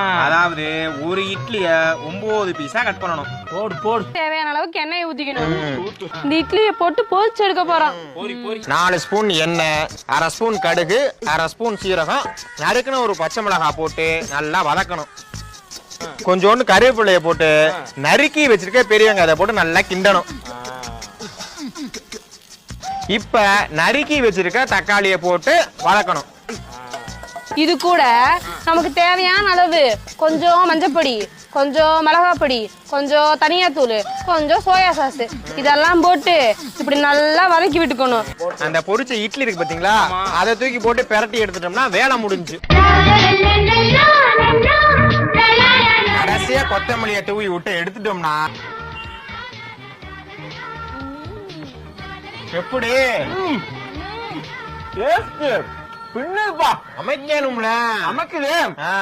அதாவது ஒரு இட்லிய ஒன்பது பீஸா கட் பண்ணணும். போடு போடு. தேவையான அளவுக்கு எண்ணெயை ஊத்திக்கணும். இந்த இட்லியை போட்டு பொரிச்சு எடுக்க போறோம். நாலு ஸ்பூன் எண்ணெய் அரை ஸ்பூன் கடுகு அரை ஸ்பூன் சீரகம் நறுக்குன்னு ஒரு பச்சை மிளகாய் போட்டு நல்லா வதக்கணும். கொஞ்சோண்டு கருவேப்பிலைய போட்டு நறுக்கி வச்சிருக்க பெரிய வெங்காயத்தை போட்டு நல்லா கிண்டணும். இப்ப நறுக்கி வச்சிருக்க தக்காளியை போட்டு வதக்கணும். இது கூட நமக்கு தேவையான அளவு கொஞ்சம் மஞ்சப்பொடி கொஞ்சம் மிளகாய் பொடி கொஞ்சம் தனியாத்தூள் கொஞ்சம் சோயா சாஸ் இதெல்லாம் போட்டு இப்படி நல்லா வதக்கி விட்டுக்கணும். அந்த பொரிச்ச இட்லி இருக்கு பாத்தீங்களா? அதை தூக்கி போட்டு பிரட்டி எடுத்துட்டோம்னா வேலை முடிஞ்சு. கடைசியா கொத்தமல்லியை தூவி விட்டு எடுத்துட்டோம்னா எப்படி? பின்னுப்பா அமைக்கணும்ல. நமக்குது ஆ.